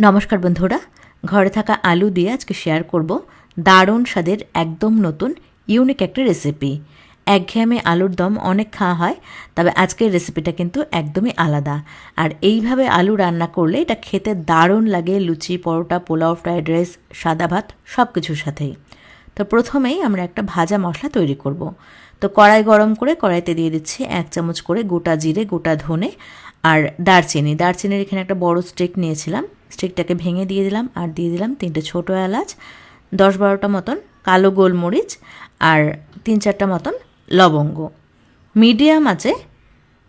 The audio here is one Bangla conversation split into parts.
নমস্কার বন্ধুরা, ঘরে থাকা আলু দিয়ে আজকে শেয়ার করব দারুণ স্বাদের একদম নতুন ইউনিক একটা রেসিপি একঘেয়েমে আলুর দম অনেক খাওয়া হয়, তবে আজকের রেসিপিটা কিন্তু একদমই আলাদা। আর এইভাবে আলু রান্না করলে এটা খেতে দারুণ লাগে, লুচি, পরোটা, পোলাও ফ্রাইড রাইস সাদা ভাত সব কিছুর সাথেই। তো প্রথমেই আমরা একটা ভাজা মশলা তৈরি করব। তো কড়াই গরম করে কড়াইতে দিয়ে দিচ্ছি এক চামচ করে গোটা জিরে, গোটা ধনে আর দারচিনি। দারচিনির এখানে একটা বড় স্টেক নিয়েছিলাম স্টিকটাকে ভেঙে দিয়ে দিলাম, আর দিয়ে দিলাম তিনটে ছোটো এলাচ, দশ বারোটা মতন কালো গোলমরিচ, আর তিন চারটা মতন লবঙ্গ। মিডিয়াম আছে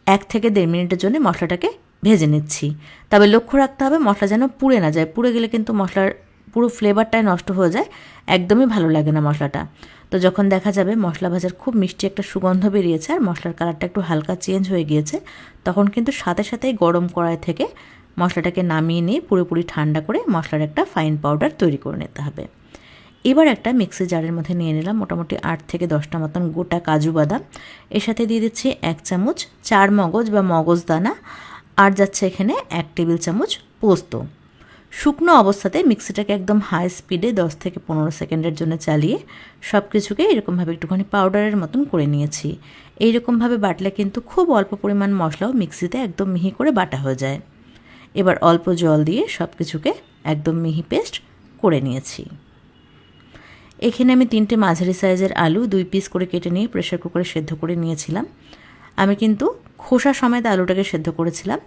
এক থেকে দেড় মিনিটের জন্য মশলাটাকে ভেজে নিচ্ছি। তবে লক্ষ্য রাখতে হবে মশলা যেন পুড়ে না যায়। পুড়ে গেলে কিন্তু মশলার পুরো ফ্লেভারটাই নষ্ট হয়ে যায়। একদমই ভালো লাগে না মশলাটা। তো যখন দেখা যাবে মশলা ভাজার খুব মিষ্টি একটা সুগন্ধ বেরিয়েছে, আর মশলার কালারটা একটু হালকা চেঞ্জ হয়ে গিয়েছে, তখন কিন্তু সাথে সাথেই গরম কড়াই থেকে মশলাটাকে নামিয়ে নিয়ে পুরোপুরি ঠান্ডা করে মশলার একটা ফাইন পাউডার তৈরি করে নিতে হবে। এবার একটা মিক্সি জারের মধ্যে নিয়ে নিলাম মোটামুটি আট থেকে দশটা মতন গোটা কাজু বাদাম। এর সাথে দিয়ে দিচ্ছি এক চামচ চার মগজ বা মগজ দানা আর যাচ্ছে এখানে এক টেবিল চামচ পোস্ত। শুকনো অবস্থাতে মিক্সিটাকে একদম হাই স্পিডে দশ থেকে পনেরো সেকেন্ডের জন্য চালিয়ে সব কিছুকে এরকমভাবে একটুখানি পাউডারের মতন করে নিয়েছি। এইরকমভাবে বাটলে কিন্তু খুব অল্প পরিমাণ মশলাও মিক্সিতে একদম মিহি করে বাটা হয়ে যায়। এবার অল্প জল দিয়ে সব কিছুকে একদম মিহি পেস্ট করে নিয়েছি। এখানে আমি তিনটে মাঝারি সাইজের আলু দুই পিস করে কেটে নিয়ে প্রেশার কুকারে সেদ্ধ করে নিয়েছিলাম। আমি কিন্তু খোসা সমেত আলুটাকে সেদ্ধ করেছিলাম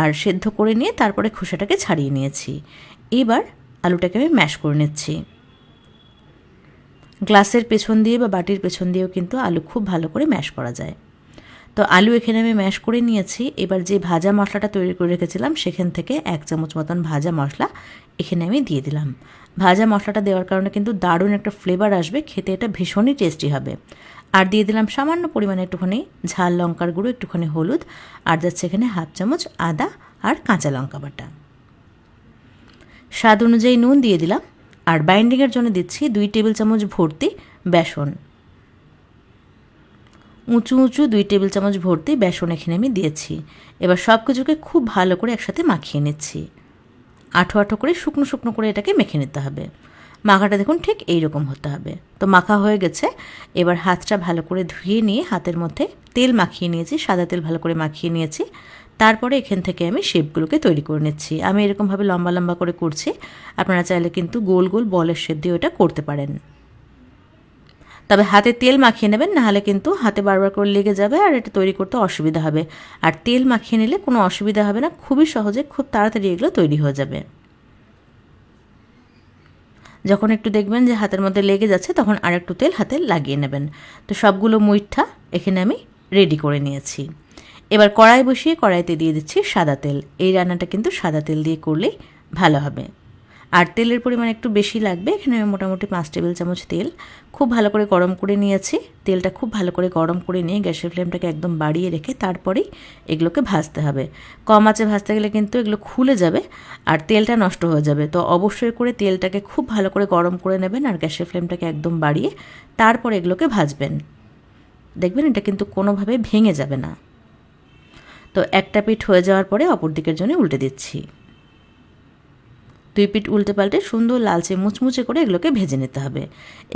আর সেদ্ধ করে নিয়ে তারপরে খোসাটাকে ছাড়িয়ে নিয়েছি। এবার আলুটাকে আমি ম্যাশ করে নিচ্ছি। গ্লাসের পেছন দিয়ে বা বাটির পেছন দিয়েও কিন্তু আলু খুব ভালো করে ম্যাশ করা যায়। তো আলু এখানে আমি ম্যাশ করে নিয়েছি। এবার যে ভাজা মশলাটা তৈরি করে রেখেছিলাম, সেখান থেকে এক চামচ মতন ভাজা মশলা এখানে আমি দিয়ে দিলাম। ভাজা মশলাটা দেওয়ার কারণে কিন্তু দারুণ একটা ফ্লেভার আসবে, খেতে এটা ভীষণই টেস্টি হবে। আর দিয়ে দিলাম সামান্য পরিমাণে একটুখানি ঝাল লঙ্কার গুঁড়ো, একটুখানি হলুদ, আর যাচ্ছে এখানে হাফ চামচ আদা আর কাঁচা লঙ্কা বাটা। স্বাদ অনুযায়ী নুন দিয়ে দিলাম। আর বাইন্ডিংয়ের জন্য দিচ্ছি দুই টেবিল চামচ ভর্তি বেসন। উঁচু উঁচু দুই টেবিল চামচ ভর্তি বেসন এখানে আমি দিয়েছি। এবার সব কিছুকে খুব ভালো করে একসাথে মাখিয়ে নিচ্ছি। আঠো আঠো করে শুকনো শুকনো করে এটাকে মেখে নিতে হবে। মাখাটা দেখুন ঠিক এই রকম হতে হবে। তো মাখা হয়ে গেছে। এবার হাতটা ভালো করে ধুয়ে নিয়ে হাতের মধ্যে তেল মাখিয়ে নিয়েছি, সাদা তেল ভালো করে মাখিয়ে নিয়েছি। তারপরে এখান থেকে আমি শেপগুলোকে তৈরি করে নিচ্ছি। আমি এরকমভাবে লম্বা লম্বা করে করছি। আপনারা চাইলে কিন্তু গোল গোল বলের শেপ দিয়ে ওটা করতে পারেন। তবে হাতে তেল মাখিয়ে নেবেন, নাহলে কিন্তু হাতে বারবার করে লেগে যাবে আর এটা তৈরি করতে অসুবিধা হবে। আর তেল মাখিয়ে নিলে কোনো অসুবিধা হবে না, খুবই সহজে খুব তাড়াতাড়ি এগুলো তৈরি হয়ে যাবে। যখন একটু দেখবেন যে হাতের মধ্যে লেগে যাচ্ছে, তখন আর একটু তেল হাতে লাগিয়ে নেবেন। তো সবগুলো মুইঠা এখানে আমি রেডি করে নিয়েছি। এবার কড়াই বসিয়ে কড়াইতে দিয়ে দিচ্ছি সাদা তেল। এই রান্নাটা কিন্তু সাদা তেল দিয়ে করলেই ভালো হবে। আর তেলের পরিমাণ একটু বেশি লাগবে। এখানে আমি মোটামুটি পাঁচ টেবিল চামচ তেল। খুব ভালো করে গরম করে নিয়েছি। তেলটা খুব ভালো করে গরম করে নিয়ে গ্যাসের ফ্লেমটাকে একদম বাড়িয়ে রেখে তারপরেই এগুলোকে ভাজতে হবে। কম আঁচে ভাজতে গেলে কিন্তু এগুলো খুলে যাবে আর তেলটা নষ্ট হয়ে যাবে। তো অবশ্যই করে তেলটাকে খুব ভালো করে গরম করে নেবেন আর গ্যাসের ফ্লেমটাকে একদম বাড়িয়ে তারপর এগুলোকে ভাজবেন। দেখবেন এটা কিন্তু কোনোভাবে ভেঙে যাবে না। তো একটা পিঠ হয়ে যাওয়ার পরে অপর দিকের জন্য উল্টে দিচ্ছি। দুই পিঠ উল্টে পাল্টে সুন্দর লালচে মুচমুচে করে এগুলোকে ভেজে নিতে হবে।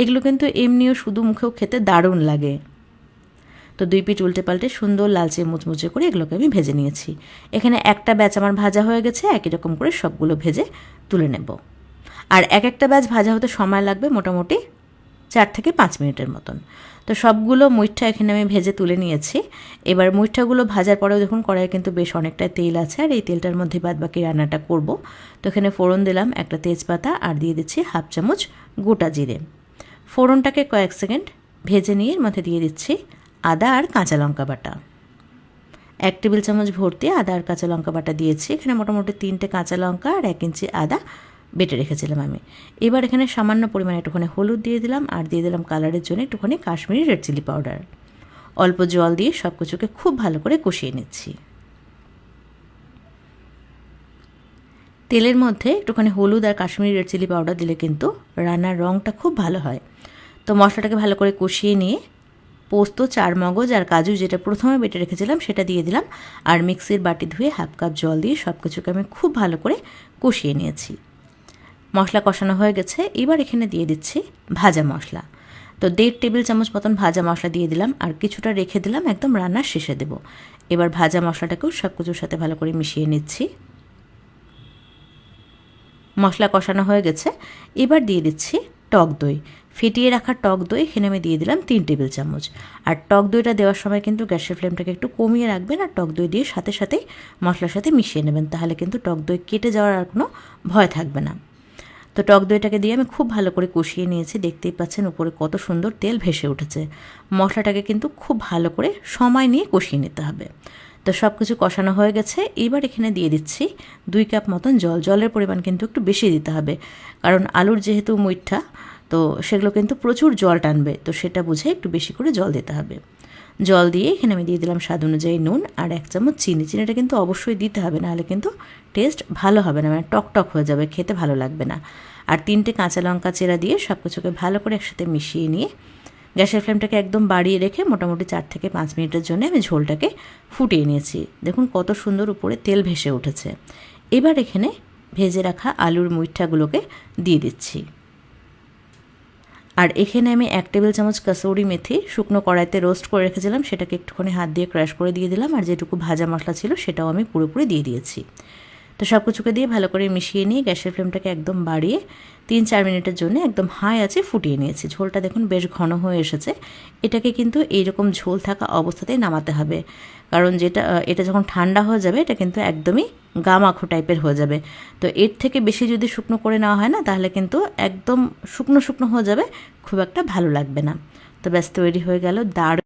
এগুলো কিন্তু এমনিও শুধু মুখেও খেতে দারুণ লাগে। তো দুই পিঠ উল্টে পাল্টে সুন্দর লালচে মুচমুচে করে এগুলোকে আমি ভেজে নিয়েছি। এখানে একটা ব্যাচ আমার ভাজা হয়ে গেছে, একই রকম করে সবগুলো ভেজে তুলে নেব। আর এক একটা ব্যাচ ভাজা হতে সময় লাগবে মোটামুটি চার থেকে পাঁচ মিনিটের মতন। তো সবগুলো মুইঠা এখানে আমি ভেজে তুলে নিয়েছি। এবার মুইঠাগুলো ভাজার পরেও দেখুন কড়াইয়ে কিন্তু বেশ অনেকটা তেল আছে আর এই তেলটার মধ্যে বাদ বাকি রান্নাটা করব। তো এখানে ফোড়ন দিলাম একটা তেজপাতা আর দিয়ে দিচ্ছি হাফ চামচ গোটা জিরে। ফোড়নটাকে কয়েক সেকেন্ড ভেজে নিয়ে এর মধ্যে দিয়ে দিচ্ছি আদা আর কাঁচা লঙ্কা বাটা। এক টেবিল চামচ ভর্তি আদা আর কাঁচা লঙ্কা বাটা দিয়েছি। এখানে মোটামুটি তিনটে কাঁচা লঙ্কা আর এক ইঞ্চি আদা বেটে রেখেছিলাম আমি। এবার এখানে সামান্য পরিমাণে একটুখানি হলুদ দিয়ে দিলাম আর দিয়ে দিলাম কালারের জন্য একটুখানি কাশ্মীরি রেড চিলি পাউডার। অল্প জল দিয়ে সব কিছুকে খুব ভালো করে কষিয়ে নিচ্ছি। তেলের মধ্যে একটুখানি হলুদ আর কাশ্মীরি রেড চিলি পাউডার দিলে কিন্তু রান্নার রঙটা খুব ভালো হয়। তো মশলাটাকে ভালো করে কষিয়ে নিয়ে পোস্ত চার মগজ আর কাজু যেটা প্রথমে বেটে রেখেছিলাম সেটা দিয়ে দিলাম আর মিক্সির বাটি ধুয়ে হাফ কাপ জল দিয়ে সব কিছুকে আমি খুব ভালো করে কষিয়ে নিয়েছি। মশলা কষানো হয়ে গেছে। এবার এখানে দিয়ে দিচ্ছি ভাজা মশলা। তো দেড় টেবিল চামচ মতন ভাজা মশলা দিয়ে দিলাম আর কিছুটা রেখে দিলাম একদম রান্নার শেষে দেব। এবার ভাজা মশলাটাকেও সব কিছুর সাথে ভালো করে মিশিয়ে নিচ্ছি। মশলা কষানো হয়ে গেছে। এবার দিয়ে দিচ্ছি টক দই। ফেটিয়ে রাখা টক দই এখানে আমি দিয়ে দিলাম তিন টেবিল চামচ। আর টক দইটা দেওয়ার সময় কিন্তু গ্যাসের ফ্লেমটাকে একটু কমিয়ে রাখবেন আর টক দই দিয়ে সাথে সাথেই মশলার সাথে মিশিয়ে নেবেন। তাহলে কিন্তু টক দই কেটে যাওয়ার আর কোনো ভয় থাকবে না। তো টক দইটাকে দিয়ে আমি খুব ভালো করে কষিয়ে নিয়েছি। দেখতেই পাচ্ছেন উপরে কত সুন্দর তেল ভেসে উঠেছে। মশলাটাকে কিন্তু খুব ভালো করে সময় নিয়ে কষিয়ে নিতে হবে। তো সব কিছু কষানো হয়ে গেছে। এবার এখানে দিয়ে দিচ্ছি দুই কাপ মতন জল। জলের পরিমাণ কিন্তু একটু বেশি দিতে হবে। কারণ আলুর যেহেতু মুইঠা তো সেগুলো কিন্তু প্রচুর জল টানবে। তো সেটা বুঝে একটু বেশি করে জল দিতে হবে। জল দিয়ে এখানে আমি দিয়ে দিলাম স্বাদ অনুযায়ী নুন আর এক চামচ চিনি। চিনিটা কিন্তু অবশ্যই দিতে হবে, নাহলে কিন্তু টেস্ট ভালো হবে না মানে টক টক হয়ে যাবে, খেতে ভালো লাগবে না। আর তিনটে কাঁচা লঙ্কা চেরা দিয়ে সব কিছুকে ভালো করে একসাথে মিশিয়ে নিয়ে গ্যাসের ফ্লেমটাকে একদম বাড়িয়ে রেখে মোটামুটি চার থেকে পাঁচ মিনিটের জন্য আমি ঝোলটাকে ফুটিয়ে নিয়েছি। দেখুন কত সুন্দর উপরে তেল ভেসে উঠেছে। এবার এখানে ভেজে রাখা আলুর মুইঠাগুলোকে দিয়ে দিচ্ছি। আর এখানে আমি এক টেবিল চামচ কাসৌরি মেথি শুকনো কড়াইতে রোস্ট করে রেখেছিলাম, সেটাকে একটুখানি হাত দিয়ে ক্র্যাশ করে দিয়ে দিলাম, আর যেটুকু ভাজা মশলা ছিল সেটাও আমি পুরোপুরি দিয়ে দিয়েছি। তো সব কিছুকে দিয়ে ভালো করে মিশিয়ে নিয়ে গ্যাসের ফ্লেমটাকে একদম বাড়িয়ে তিন চার মিনিটের জন্য একদম হাই আছে ফুটিয়ে নিয়েছি। ঝোলটা দেখুন বেশ ঘন হয়ে এসেছে। এটাকে কিন্তু এইরকম ঝোল থাকা অবস্থাতেই নামাতে হবে। কারণ যেটা এটা যখন ঠান্ডা হয়ে যাবে, এটা কিন্তু একদমই গামাখো টাইপের হয়ে যাবে। তো এর থেকে বেশি যদি শুকনো করে নেওয়া হয় না, তাহলে কিন্তু একদম শুকনো শুকনো হয়ে যাবে, খুব একটা ভালো লাগবে না। তো ব্যাস, তৈরি হয়ে গেল দাঁড়